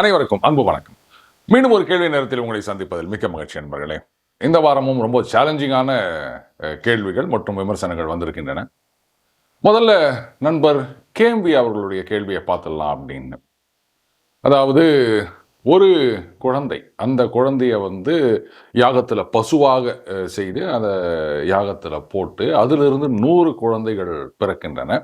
அனைவருக்கும் அன்பு வணக்கம். மீண்டும் ஒரு கேள்வி நேரத்தில் உங்களை சந்திப்பதில் மிக்க மகிழ்ச்சி நண்பர்களே. இந்த வாரமும் ரொம்ப சேலஞ்சிங்கான கேள்விகள் மற்றும் விமர்சனங்கள் வந்திருக்கின்றன. முதல்ல நண்பர் கேம்பி அவர்களுடைய கேள்வியை பார்த்துடலாம் அப்படின்னு. அதாவது ஒரு குழந்தை அந்த குழந்தைய வந்து யாகத்தில் பசுவாக செய்து அதை யாகத்தில் போட்டு அதிலிருந்து நூறு குழந்தைகள் பிறக்கின்றன.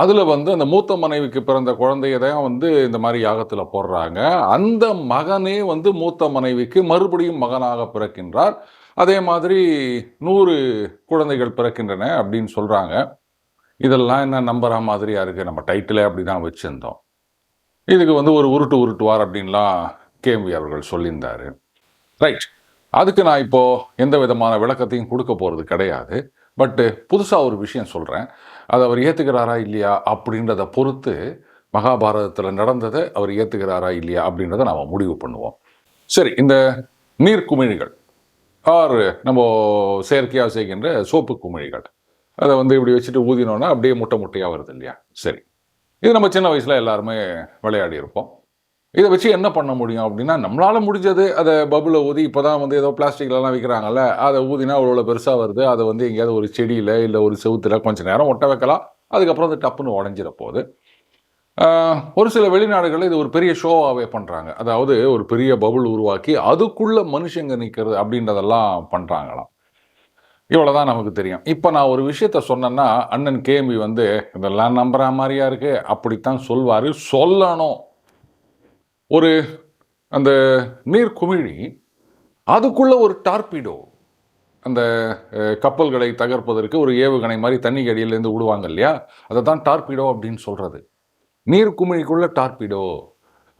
அதில் வந்து அந்த மூத்த மனைவிக்கு பிறந்த குழந்தைய தான் வந்து இந்த மாதிரி யாகத்தில் போடுறாங்க. அந்த மகனே வந்து மூத்த மனைவிக்கு மறுபடியும் மகனாக பிறக்கின்றார். அதே மாதிரி நூறு குழந்தைகள் பிறக்கின்றன அப்படின்னு சொல்கிறாங்க இதெல்லாம் என்ன நம்புகிற மாதிரியா இருக்குது நம்ம டைட்டிலே அப்படி தான் வச்சுருந்தோம். இதுக்கு வந்து ஒரு உருட்டு உருட்டுவார் அப்படின்லாம் கேம்வி அவர்கள் சொல்லியிருந்தார். ரைட். அதுக்கு நான் இப்போ எந்த விதமான விளக்கத்தையும் கொடுக்க போகிறது கிடையாது. பட்டு uh, புதுசாக ஒரு விஷயம் சொல்கிறேன் அதை அவர் ஏற்றுக்கிறாரா இல்லையா அப்படின்றத பொறுத்து மகாபாரதத்தில் நடந்ததை அவர் ஏற்றுக்கிறாரா இல்லையா அப்படின்றத நாம் முடிவு பண்ணுவோம். சரி இந்த நீர் குமிழிகள் ஆர் நம்ம செயற்கையாக செய்கின்ற சோப்பு குமிழிகள் அதை வந்து இப்படி வச்சுட்டு ஊதினோன்னா அப்படியே முட்டை முட்டையாக வருது இல்லையா? சரி இது நம்ம சின்ன வயசில் எல்லாருமே விளையாடி இருப்போம். இதை வச்சு என்ன பண்ண முடியும் அப்படின்னா நம்மளால் முடிஞ்சது அதை பபுளை ஊதி இப்போ தான் வந்து ஏதோ பிளாஸ்டிக்லலாம் விற்கிறாங்கல்ல அதை ஊதினா அவ்வளோ பெருசாக வருது. அதை வந்து எங்கேயாவது ஒரு செடியில் இல்லை ஒரு செவுத்துல கொஞ்சம் நேரம் ஒட்ட வைக்கலாம். அதுக்கப்புறம் அது டப்புன்னு உடஞ்சிட போகுது ஒரு சில வெளிநாடுகளில் இது ஒரு பெரிய ஷோவாகவே பண்ணுறாங்க அதாவது ஒரு பெரிய பபுள் உருவாக்கி அதுக்குள்ளே மனுஷங்க நிற்கிறது அப்படின்றதெல்லாம் பண்ணுறாங்களாம் இவ்வளோ தான் நமக்கு தெரியும். இப்போ நான் ஒரு விஷயத்த சொன்னேன்னா அண்ணன் கேமி வந்து இதெல்லாம் நம்புகிற மாதிரியா இருக்குது அப்படித்தான் சொல்வார். சொல்லணும். ஒரு அந்த நீர் குமிழி அதுக்குள்ளே ஒரு டார்பிடோ அந்த கப்பல்களை தகர்ப்பதற்கு ஒரு ஏவுகணை மாதிரி தண்ணி அடியிலேருந்து விடுவாங்க இல்லையா? அதை தான் டார்பிடோ அப்படின்னு சொல்கிறது நீர் குமிழிக்குள்ளே டார்பிடோ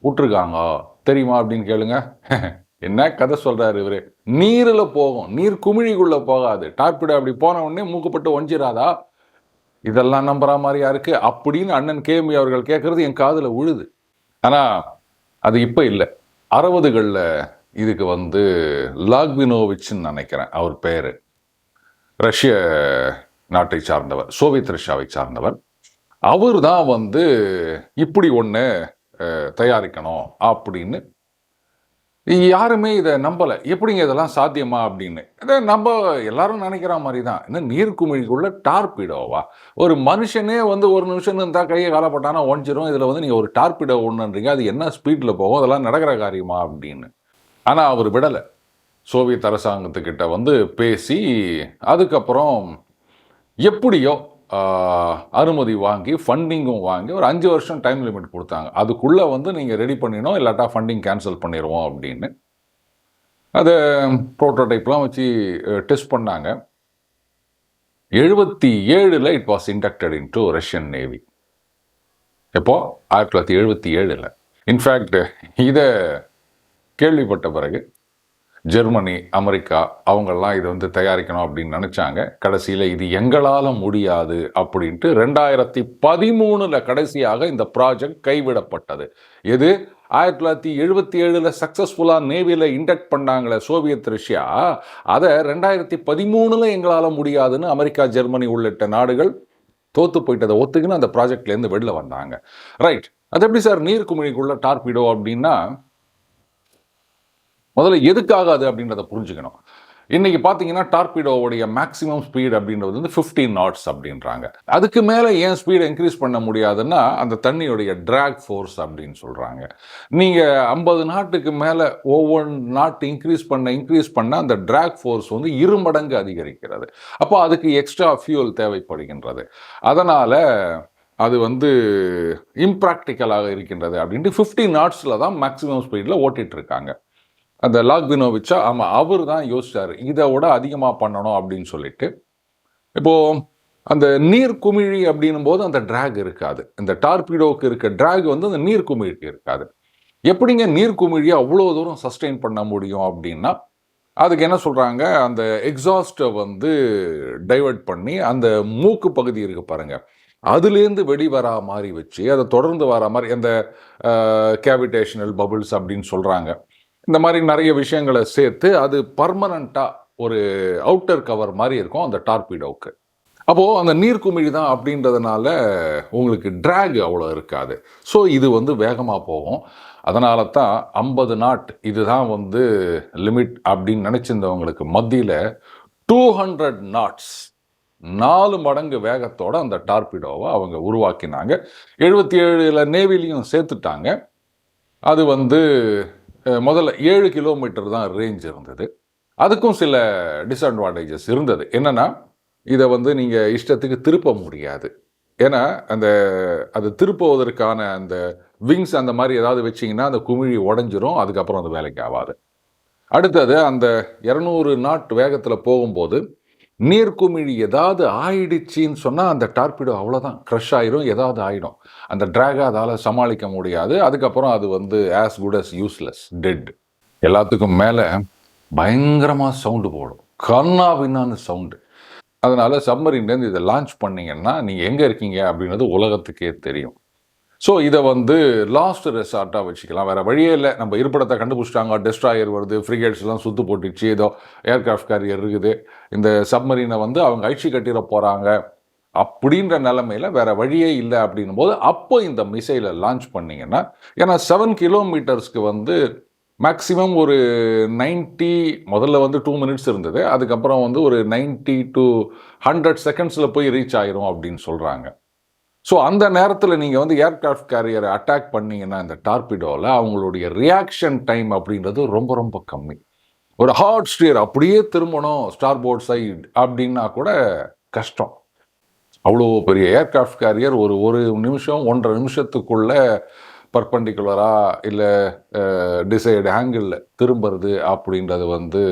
விட்டுருக்காங்க தெரியுமா அப்படின்னு கேளுங்க. என்ன கதை சொல்கிறாரு இவர்? நீரில் போகும். நீர் குமிழிக்குள்ளே போகாது. டார்பிடோ அப்படி போன உடனே மூக்குப்பட்டு ஒஞ்சிராதா? இதெல்லாம் நம்புகிற மாதிரியா இருக்குது அப்படின்னு அண்ணன் கேமி அவர்கள் கேட்குறது என் காதில் விழுது ஆனால் அது இப்போ இல்லை. அறுபதுகளில் இதுக்கு வந்து லாக்வினோவிச்னு நினைக்கிறேன் அவர் பேர். ரஷ்ய நாட்டை சார்ந்தவர் சோவியத் ரஷ்யாவை சார்ந்தவர். அவர் தான் வந்து இப்படி ஒன்று தயாரிக்கணும் அப்படின்னு யாருமே இதை நம்பலை. எப்படிங்க இதெல்லாம் சாத்தியமா அப்படின்னு. இதை நம்ம எல்லாரும் நினைக்கிற மாதிரி தான் என்ன நீர்க்குமிழிக்குள்ள டார்பிடோவா? ஒரு மனுஷனே வந்து ஒரு நிமிஷம் இருந்தால் கையை காலப்பட்டானா ஒஞ்சிரும் இதில் வந்து நீங்கள் ஒரு டார்பிடோ ஒன்றுன்றீங்க அது என்ன ஸ்பீடில் போகும்? அதெல்லாம் நடக்கிற காரியமா அப்படின்னு. ஆனால் அவர் விடலை. சோவியத் அரசாங்கத்துக்கிட்ட வந்து பேசி அதுக்கப்புறம் எப்படியோ அனுமதி வாங்கி ஃபண்டிங்கும் வாங்கி ஒரு அஞ்சு வருஷம் டைம் லிமிட் கொடுத்தாங்க. அதுக்குள்ளே வந்து நீங்கள் ரெடி பண்ணிடணும் இல்லாட்டா ஃபண்டிங் கேன்சல் பண்ணிடுவோம் அப்படின்னு. அதை ப்ரோட்டோடைப்லாம் வச்சு டெஸ்ட் பண்ணாங்க. எழுபத்தி ஏழில் it was inducted into Russian navy எப்போ? ஆயிரத்தி தொள்ளாயிரத்தி எழுபத்தி ஏழில். இன்ஃபேக்ட் இதை கேள்விப்பட்ட பிறகு ஜெர்மனி அமெரிக்கா அவங்கெல்லாம் இதை வந்து தயாரிக்கணும் அப்படின்னு நினச்சாங்க. கடைசியில் இது எங்களால் முடியாது அப்படின்ட்டு ரெண்டாயிரத்தி பதிமூணில் கடைசியாக இந்த ப்ராஜெக்ட் கைவிடப்பட்டது. எது? ஆயிரத்தி தொள்ளாயிரத்தி எழுபத்தி ஏழில் சக்ஸஸ்ஃபுல்லாக நேவியில் இண்டக்ட் பண்ணாங்களே சோவியத் ரஷ்யா அதை ரெண்டாயிரத்தி பதிமூணில் எங்களால் முடியாதுன்னு அமெரிக்கா ஜெர்மனி உள்ளிட்ட நாடுகள் தோத்து போயிட்டதை ஒத்துக்குன்னு அந்த ப்ராஜெக்ட்லேருந்து வெளில வந்தாங்க. ரைட் அது எப்படி சார்? நீர் குமிழிக்குள்ள டார்பிடோ அப்படின்னா முதல்ல எதுக்காக அது அப்படின்றத புரிஞ்சுக்கணும். இன்றைக்கி பார்த்தீங்கன்னா டார்பிடோவுடைய மேக்ஸிமம் ஸ்பீட் அப்படின்றது வந்து 15 நாட்ஸ் அப்படின்றாங்க. அதுக்கு மேலே ஏன் ஸ்பீடை இன்க்ரீஸ் பண்ண முடியாதுன்னா அந்த தண்ணியுடைய ட்ராக் ஃபோர்ஸ் அப்படின்னு சொல்கிறாங்க நீங்கள் ஐம்பது நாட்டுக்கு மேலே ஒவ்வொரு நாட்டு இன்க்ரீஸ் பண்ண இன்க்ரீஸ் பண்ண அந்த ட்ராக் ஃபோர்ஸ் வந்து இரு மடங்கு அதிகரிக்கிறது. அப்போ அதுக்கு எக்ஸ்ட்ரா ஃபியூல் தேவைப்படுகின்றது. அதனால் அது வந்து இம்ப்ராக்டிக்கலாக இருக்கின்றது அப்படின்ட்டு 15 நாட்ஸில் தான் மேக்ஸிமம் ஸ்பீடில் ஓட்டிகிட்டு இருக்காங்க. அந்த லாக்வினோவிச்சா ஆமாம் அவர் தான் யோசிச்சார் இதை விட அதிகமாக பண்ணணும் அப்படின்னு சொல்லிட்டு. இப்போது அந்த நீர் குமிழி அப்படின்னும் போது அந்த ட்ராக் இருக்காது. இந்த டார்பிடோவுக்கு இருக்க ட்ராக் வந்து அந்த நீர் குமிழிக்கு இருக்காது. எப்படிங்க நீர் குமிழியை அவ்வளோ தூரம் சஸ்டெயின் பண்ண முடியும் அப்படின்னா அதுக்கு என்ன சொல்கிறாங்க அந்த எக்ஸாஸ்ட்டை வந்து டைவர்ட் பண்ணி அந்த மூக்கு பகுதி இருக்கு பாருங்கள் அதுலேருந்து வெளிவரா மாதிரி வச்சு அதை தொடர்ந்து வர மாதிரி அந்த கேவிடேஷனல் பபுள்ஸ் அப்படின்னு சொல்கிறாங்க இந்த மாதிரி நிறைய விஷயங்களை சேர்த்து அது பர்மனண்ட்டாக ஒரு அவுட்டர் கவர் மாதிரி இருக்கும் அந்த டார்பிடோவுக்கு அப்போது அந்த நீர்க்குமிழி தான் அப்படின்றதுனால உங்களுக்கு ட்ராக் அவ்வளோ இருக்காது. ஸோ இது வந்து வேகமாக போகும். அதனால தான் ஐம்பது நாட் இதுதான் வந்து லிமிட் அப்படின்னு நினச்சிருந்தவங்களுக்கு மத்தியில் டூ ஹண்ட்ரட் நாட்ஸ் நாலு மடங்கு வேகத்தோடு அந்த டார்பிடோவை அவங்க உருவாக்கினாங்க. எழுபத்தி ஏழில் நேவிலையும் சேர்த்துட்டாங்க. அது வந்து முதல்ல ஏழு கிலோமீட்டர் தான் ரேஞ்ச் இருந்தது. அதுக்கும் சில டிஸ்அட்வான்டேஜஸ் இருந்தது. என்னென்னா இதை வந்து நீங்கள் இஷ்டத்துக்கு திருப்ப முடியாது. ஏன்னா அந்த அது திருப்புவதற்கான அந்த விங்ஸ் அந்த மாதிரி ஏதாவது வச்சிங்கன்னா அந்த குமிழி உடஞ்சிரும் அதுக்கப்புறம் அது வேலைக்கு ஆகாது. அடுத்தது அந்த இரநூறு நாட் வேகத்தில் போகும்போது நீர்க்குமிழி ஏதாவது ஆயிடுச்சின்னு சொன்னால் அந்த டார்பிடோ அவ்வளோதான் க்ரஷ் ஆயிரும் ஏதாவது ஆயிடும். அந்த ட்ராகை அதால் சமாளிக்க முடியாது. அதுக்கப்புறம் அது வந்து as good as useless dead எல்லாத்துக்கும் மேலே பயங்கரமாக சவுண்டு போடும். கண்ணா பின்னான்னு சவுண்டு அதனால் சப்மரீன்லேருந்து இதை லான்ச் பண்ணீங்கன்னா நீங்கள் எங்கே இருக்கீங்க அப்படின்றது உலகத்துக்கே தெரியும். ஸோ இதை வந்து லாஸ்ட் ரெசார்ட்டாக வச்சுக்கலாம். வேறு வழியே இல்லை. நம்ம இருப்பிடத்தை கண்டுபிடிச்சிட்டாங்க. டெஸ்ட்ராயர் வருது ஃப்ரிகேட்ஸ்லாம் எல்லாம் சுத்து போட்டுச்சு ஏதோ ஏர்கிராஃப்ட் கேரியர் இருக்குது. இந்த சப்மரீனை வந்து அவங்க அழிச்சு கட்டிட போகிறாங்க அப்படின்ற நிலமையில வேறு வழியே இல்லை அப்படின்னும் போது அப்போ இந்த மிசைலை லான்ச் பண்ணிங்கன்னா ஏன்னா செவன் கிலோமீட்டர்ஸ்க்கு வந்து மேக்ஸிமம் ஒரு 90 முதல்ல வந்து டூ மினிட்ஸ் இருந்தது. அதுக்கப்புறம் வந்து ஒரு 90 டு ஹண்ட்ரட் செகண்ட்ஸில் போய் ரீச் ஆயிரும் அப்படின்னு சொல்கிறாங்க ஸோ அந்த நேரத்தில் நீங்கள் வந்து ஏர்கிராஃப்ட் கேரியரை அட்டாக் பண்ணீங்கன்னா இந்த டார்பிடோவில் அவங்களுடைய ரியாக்ஷன் டைம் அப்படின்றது ரொம்ப ரொம்ப கம்மி. ஒரு ஹார்ட் ஸ்டியர் அப்படியே திரும்பணும் ஸ்டார் போர்ட் சைடு அப்படின்னா கூட கஷ்டம். அவ்வளோ பெரிய ஏர்கிராஃப்ட் கேரியர் ஒரு ஒரு நிமிஷம் ஒன்றரை நிமிஷத்துக்குள்ளே பர்பண்டிகுலராக இல்லை டிசைடு ஆங்கிளில் திரும்புறது அப்படின்றது வந்து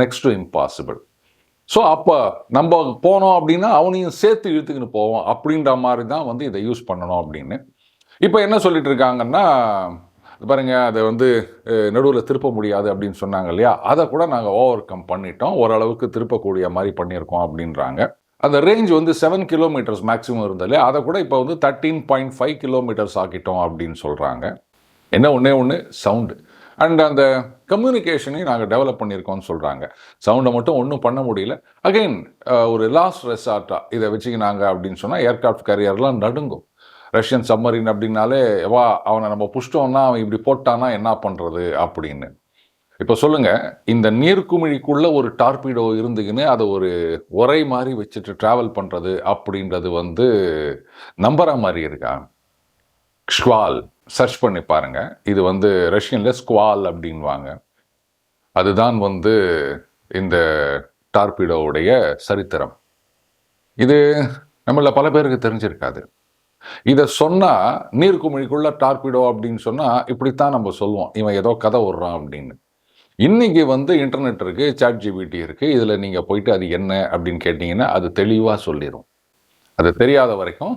நெக்ஸ்ட் டு இம்பாசிபிள் ஸோ அப்போ நம்ம போனோம் அப்படின்னா அவனையும் சேர்த்து இழுத்துக்கின்னு போவோம். அப்படின்ற மாதிரி தான் வந்து இதை யூஸ் பண்ணணும் அப்படின்னு. இப்போ என்ன சொல்லிட்டு இருக்காங்கன்னா பாருங்கள் அதை வந்து நடுவில் திருப்ப முடியாது அப்படின்னு சொன்னாங்க இல்லையா? அதை கூட நாங்கள் ஓவர் கம் பண்ணிட்டோம். ஓரளவுக்கு திருப்பக்கூடிய மாதிரி பண்ணியிருக்கோம் அப்படின்றாங்க. அந்த ரேஞ்ச் வந்து செவன் கிலோமீட்டர்ஸ் மேக்ஸிமம் இருந்தாலே அதை கூட இப்போ வந்து தேர்ட்டீன் பாயிண்ட் ஃபைவ் கிலோமீட்டர்ஸ் ஆக்கிட்டோம் அப்படின்னு சொல்கிறாங்க என்ன ஒன்றே ஒன்று சவுண்டு அண்ட் அந்த கம்யூனிகேஷனையும் நாங்கள் டெவலப் பண்ணியிருக்கோம்னு சொல்கிறாங்க சவுண்டை மட்டும் ஒன்றும் பண்ண முடியல. அகைன் ஒரு லாஸ்ட் ரெசார்ட்டாக இதை வச்சுக்கினாங்க அப்படின்னு சொன்னால் ஏர்க்ராஃப்ட் கரியர்லாம் நடுங்கும். ரஷ்யன் சம்மரின் அப்படின்னாலே வா அவனை நம்ம புஷ்டோம்னா அவன் இப்படி போட்டானா என்ன பண்ணுறது அப்படின்னு. இப்போ சொல்லுங்கள் இந்த நீர்க்குமிழிக்குள்ளே ஒரு டார்பிடோ இருந்துக்கின்னு அதை ஒரு உரை மாதிரி வச்சுட்டு ட்ராவல் பண்ணுறது அப்படின்றது வந்து நம்புற மாதிரி இருக்கா? ஸ்குவால். சர்ச் பண்ணி பாருங்கள் இது வந்து ரஷ்யனில் ஸ்குவால் அப்படின்வாங்க. அதுதான் வந்து இந்த டார்பிடோவுடைய சரித்திரம். இது நம்மள பல பேருக்கு தெரிஞ்சிருக்காது. இதை சொன்னால் நீர்க்குமிழிக்குள்ள டார்பிடோ அப்படின்னு சொன்னால் இப்படித்தான் நம்ம சொல்லுவோம். இவன் ஏதோ கதை விடுறான் அப்படின்னு. இன்றைக்கி வந்து இன்டர்நெட் இருக்குது சாட் ஜிபிடி இருக்குது இதில் நீங்கள் போயிட்டு அது என்ன அப்படின்னு கேட்டிங்கன்னா அது தெளிவாக சொல்லிடும் அது தெரியாத வரைக்கும்.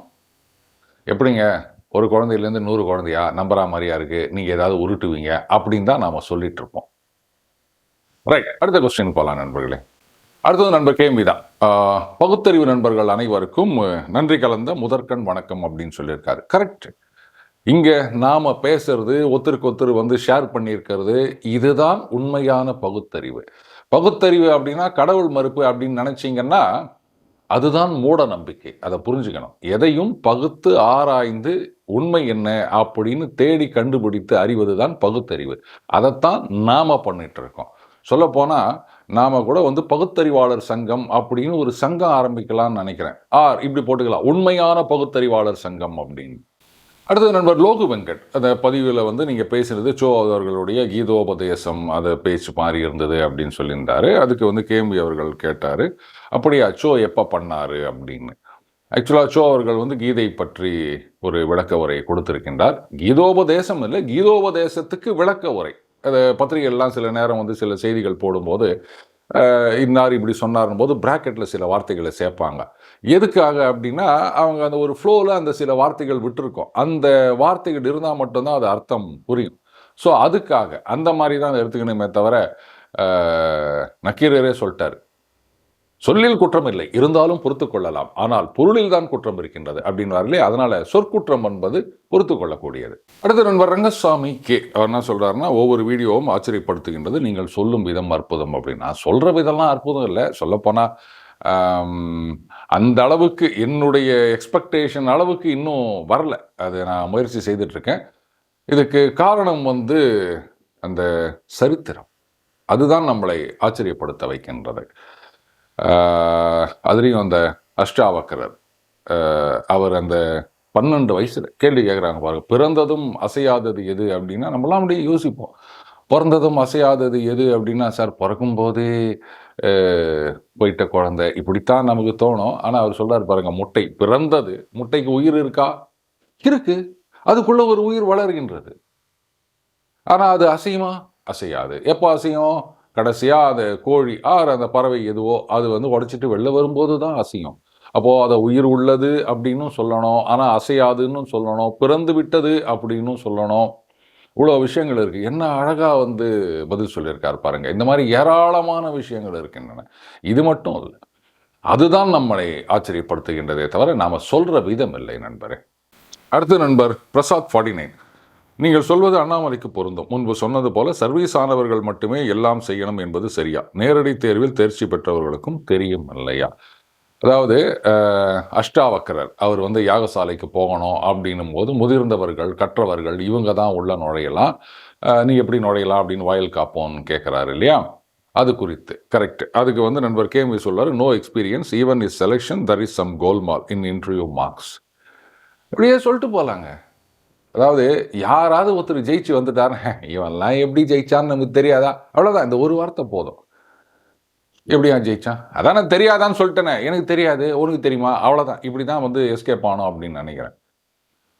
எப்படிங்க? ஒரு குழந்தையிலேருந்து நூறு குழந்தையா? நம்புற மாதிரியா இருக்கு. நீங்க ஏதாவது உருட்டுவீங்க அப்படின்னு தான் நாம சொல்லிட்டு இருப்போம். ரைட் அடுத்த கொஸ்டின் போகலாம் நண்பர்களே. அடுத்தது நண்பர் கேள்வி தான் பகுத்தறிவு நண்பர்கள் அனைவருக்கும் நன்றி கலந்த முதற்கண் வணக்கம் அப்படின்னு சொல்லியிருக்காரு. கரெக்ட் இங்கே நாம் பேசுறது ஒருத்தருக்கு ஒருத்தர் வந்து ஷேர் பண்ணியிருக்கிறது இதுதான் உண்மையான பகுத்தறிவு. பகுத்தறிவு அப்படின்னா கடவுள் மறுப்பு அப்படின்னு நினச்சிங்கன்னா அதுதான் மூட நம்பிக்கை. அதை புரிஞ்சுக்கணும். எதையும் பகுத்து ஆராய்ந்து உண்மை என்ன அப்படின்னு தேடி கண்டுபிடித்து அறிவது தான் பகுத்தறிவு. அதைத்தான் நாம் பண்ணிகிட்ருக்கோம் இருக்கோம். நாம் கூட வந்து பகுத்தறிவாளர் சங்கம் அப்படின்னு ஒரு சங்கம் ஆரம்பிக்கலாம்னு நினைக்கிறேன். ஆர் இப்படி போட்டுக்கலாம். உண்மையான பகுத்தறிவாளர் சங்கம் அப்படின்னு. அடுத்தது நண்பர் லோகு வெங்கட். அந்த பதிவில் வந்து நீங்கள் பேசினது சோ அவர்களுடைய கீதோபதேசம் அதை பேச்சு மாறி இருந்தது அப்படின்னு சொல்லியிருந்தாரு. அதுக்கு வந்து கேம்பி அவர்கள் கேட்டார். அப்படியா சோ எப்போ பண்ணார் அப்படின்னு. ஆக்சுவலாக ஷோ அவர்கள் வந்து கீதை பற்றி ஒரு விளக்க உரை கொடுத்திருக்கின்றார். கீதோபதேசம் இல்லை கீதோபதேசத்துக்கு விளக்க உரை. அது பத்திரிகைகள்லாம் சில நேரம் வந்து சில செய்திகள் போடும்போது இன்னார் இப்படி சொன்னார்னும் போது பிராக்கெட்டில் சில வார்த்தைகளை சேர்ப்பாங்க. எதுக்காக அப்படின்னா அவங்க அந்த ஒரு ஃப்ளோவில் அந்த சில வார்த்தைகள் விட்டுருக்கோம். அந்த வார்த்தைகள் இருந்தால் மட்டும்தான் அது அர்த்தம் புரியும். ஸோ அதுக்காக அந்த மாதிரி தான் எடுத்துக்கணுமே தவிர நக்கீரரே சொல்லிட்டார். சொல்லில் குற்றம் இல்லை. இருந்தாலும் பொறுத்து கொள்ளலாம். ஆனால் பொருளில் தான் குற்றம் இருக்கின்றது அப்படின்றார்களே அதனால சொற்குற்றம் என்பது பொறுத்து கொள்ளக்கூடியது. அடுத்த நண்பர் ரங்கசாமி கே. அவர் என்ன சொல்றாருன்னா ஒவ்வொரு வீடியோவும் ஆச்சரியப்படுத்துகின்றது. நீங்கள் சொல்லும் விதம் அற்புதம் அப்படின்னு. நான் சொல்ற விதம்லாம் அற்புதம் இல்லை. சொல்லப்போனா அந்த அளவுக்கு என்னுடைய எக்ஸ்பெக்டேஷன் அளவுக்கு இன்னும் வரல. அது நான் முயற்சி செய்துட்டு இருக்கேன் இதுக்கு காரணம் வந்து அந்த சரித்திரம். அதுதான் நம்மளை ஆச்சரியப்படுத்த வைக்கின்றது. அதுலேயும் அந்த அஷ்டாவக்கரர் அவர் அந்த பன்னெண்டு வயசில் கேள்வி கேட்குறாங்க பாருங்க. பிறந்ததும் அசையாதது எது அப்படின்னா நம்மளாம் அப்படியே யோசிப்போம். பிறந்ததும் அசையாதது எது அப்படின்னா சார் பிறக்கும்போதே போயிட்ட குழந்தை. இப்படித்தான் நமக்கு தோணும். ஆனால் அவர் சொல்கிறார் பாருங்க முட்டை பிறந்தது முட்டைக்கு உயிர் இருக்கா? இருக்கு. அதுக்குள்ளே ஒரு உயிர் வளர்கின்றது. ஆனால் அது அசையுமா? அசையாது. எப்போ அசையும்? கடைசியாக அந்த கோழி ஆறு அந்த பறவை எதுவோ அது வந்து உடச்சிட்டு வெளில வரும்போது தான் அசையும். அப்போது அதை உயிர் உள்ளது அப்படின்னு சொல்லணும். ஆனால் அசையாதுன்னு சொல்லணும். பிறந்து விட்டது அப்படின்னு சொல்லணும். இவ்வளோ விஷயங்கள் இருக்குது என்ன அழகாக வந்து பதில் சொல்லியிருக்காரு பாருங்கள் இந்த மாதிரி ஏராளமான விஷயங்கள் இருக்கின்றன இது மட்டும் இல்லை. அதுதான் நம்மளை ஆச்சரியப்படுத்துகின்றதே தவிர நாம் சொல்கிற விதம் இல்லை நண்பரே. அடுத்த நண்பர் பிரசாத் ஃபார்ட்டி நைன். நீங்கள் சொல்வது அண்ணாமலைக்கு பொருந்தும். முன்பு சொன்னது போல சர்வீஸ் ஆனவர்கள் மட்டுமே எல்லாம் செய்யணும் என்பது சரியா? நேரடி தேர்வில் தேர்ச்சி பெற்றவர்களுக்கும் தெரியும் இல்லையா? அதாவது அஷ்டாவக்கரர் அவர் வந்து யாகசாலைக்கு போகணும் அப்படின்னும் போது முதிர்ந்தவர்கள் கற்றவர்கள் இவங்க தான் உள்ள நுழையலாம். நீ எப்படி நுழையலாம் அப்படின்னு வாயில் காப்போம்னு கேட்குறாரு இல்லையா? அது குறித்து கரெக்ட் அதுக்கு வந்து நண்பர் கேமி சொல்றாரு no experience even is selection there is some golmaal in interview marks இப்படியே சொல்லிட்டு போகலாங்க அதாவது யாராவது ஒருத்தர் ஜெயிச்சு வந்துட்டார் இவன்லாம் எப்படி ஜெயிச்சான்னு நமக்கு தெரியாதா? அவ்வளோதான் இந்த ஒரு வார்த்தை போதும். எப்படியா ஜெயிச்சான்? அதான் நான் தெரியாதான்னு சொல்லிட்டேனே. எனக்கு தெரியாது. உனக்கு தெரியுமா? அவ்வளோதான் இப்படி தான் வந்து எஸ்கேப் ஆனோம் அப்படின்னு நினைக்கிறேன்.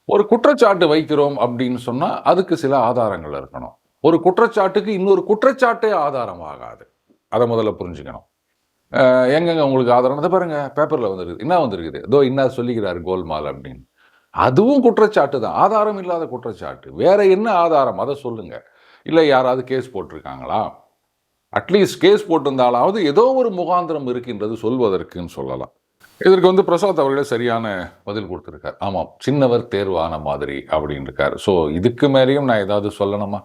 ஒரு குற்றச்சாட்டு வைக்கிறோம் அப்படின்னு சொன்னால் அதுக்கு சில ஆதாரங்கள் இருக்கணும். ஒரு குற்றச்சாட்டுக்கு இன்னொரு குற்றச்சாட்டே ஆதாரம் ஆகாது அதை முதல்ல புரிஞ்சுக்கணும். எங்கெங்க உங்களுக்கு ஆதாரம்? அதை பாருங்கள் பேப்பரில் வந்துருக்குது. என்ன வந்திருக்குது? இதோ என்ன சொல்லிக்கிறாரு கோல்மால் அப்படின்னு. அதுவும் குற்றச்சாட்டு தான். ஆதாரம் இல்லாத குற்றச்சாட்டு. வேற என்ன ஆதாரம்? அதை சொல்லுங்க. இல்லை யாராவது கேஸ் போட்டிருக்காங்களா? அட்லீஸ்ட் கேஸ் போட்டிருந்தாலாவது ஏதோ ஒரு முகாந்திரம் இருக்கின்றது சொல்வதற்குன்னு சொல்லலாம். இதற்கு வந்து பிரசாத் அவர்களே சரியான பதில் கொடுத்துருக்கார். ஆமாம் சின்னவர் தேர்வான மாதிரி அப்படின்னு இருக்கார் ஸோ இதுக்கு மேலேயும் நான் ஏதாவது சொல்லணுமா?